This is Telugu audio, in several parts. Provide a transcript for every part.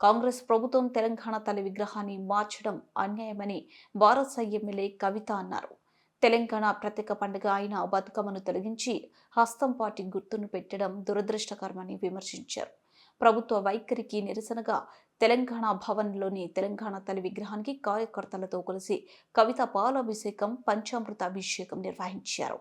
కాంగ్రెస్ ప్రభుత్వం తెలంగాణ తల్లి విగ్రహాన్ని మార్చడం అన్యాయమని భారత్ ఎమ్మెల్యే కవిత అన్నారు. తెలంగాణ ప్రత్యేక పండుగ అయిన బతుకమ్మను తొలగించి హస్తం పార్టీ గుర్తును పెట్టడం దురదృష్టకరమని విమర్శించారు. ప్రభుత్వ వైఖరికి నిరసనగా తెలంగాణ భవన్లోని తెలంగాణ తల్లి విగ్రహానికి కార్యకర్తలతో కలిసి కవిత పాలాభిషేకం పంచామృత అభిషేకం నిర్వహించారు.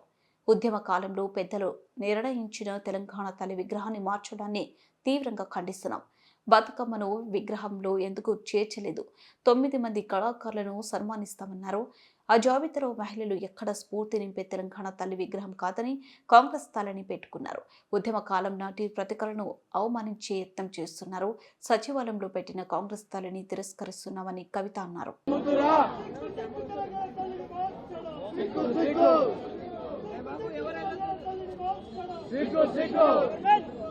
ఉద్యమ కాలంలో పెద్దలు నిర్ణయించిన తెలంగాణ తల్లి విగ్రహాన్ని మార్చడాన్ని తీవ్రంగా ఖండిస్తున్నాం. బతుకమ్మను విగ్రహంలో ఎందుకు చేర్చలేదు? తొమ్మిది మంది కళాకారులను సన్మానిస్తామన్నారు. ఆ జాబితాలో మహిళలు ఎక్కడ స్ఫూర్తి నింపే తెలంగాణ తల్లి విగ్రహం కాదని కాంగ్రెస్ తాళని పెట్టుకున్నారు. ఉద్యమ కాలం నాటి ప్రతికలను అవమానించే యత్నం చేస్తున్నారు. సచివాలయంలో పెట్టిన కాంగ్రెస్ తాళని తిరస్కరిస్తున్నామని కవిత అన్నారు. సిగ్గు సిగ్గు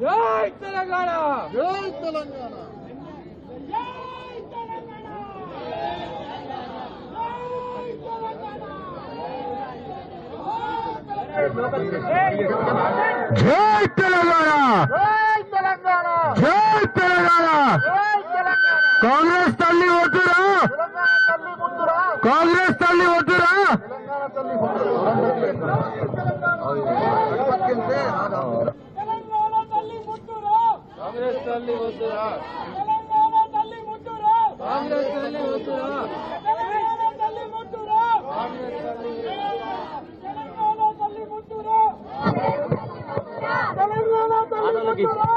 జై తెలంగాణ! జై తెలంగాణ! జై తెలంగాణ! జై తెలంగాణ! జై తెలంగాణ జై తెలంగాణ కాంగ్రెస్ తల్లి వద్దురా తెలంగాణ తల్లి ముందురా కాంగ్రెస్ తల్లి వద్దురా తెలంగాణ తల్లి ముందురా తెలంగాణ తల్లి ముట్టురా కాంగ్రెస్ తల్లి వద్దురా తెలంగాణ తల్లి ముట్టురా కాంగ్రెస్ తల్లి వద్దురా తెలంగాణ తల్లి ముట్టురా కాంగ్రెస్ తల్లి తెలంగాణ తల్లి ముట్టురా తెలంగాణ తల్లి ముట్టురా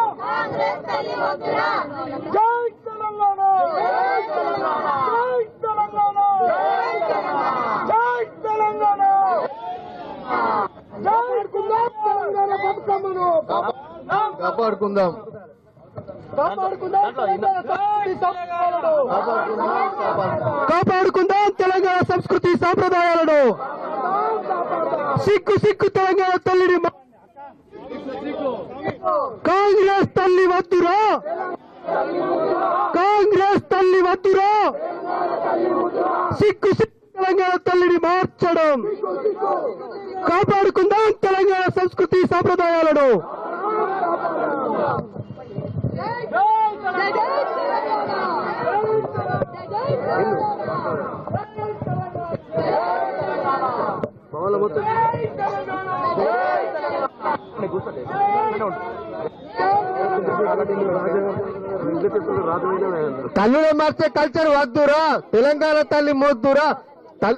జై తెలంగాణ జై తెలంగాణ జై తెలంగాణ జై తెలంగాణ కాపాడుకుందాం తెలంగాణ కాపాడుకుందాం. కాపాడుకుందాం తెలంగాణ సంస్కృతి సాంప్రదాయాలను. సిక్కు సిక్కు తెలంగాణ తల్లిని కాంగ్రెస్ తల్లి వద్దురా. కాంగ్రెస్ తల్లి వద్దురా. సిక్కు సిక్కు తెలంగాణ తల్లిని మార్చడం. కాపాడుకుందాం తెలంగాణ సంస్కృతి సాంప్రదాయాలను. తల్లిని మార్చే కల్చర్ వద్దురా. తెలంగాణ తల్లి మొద్దురా. تعال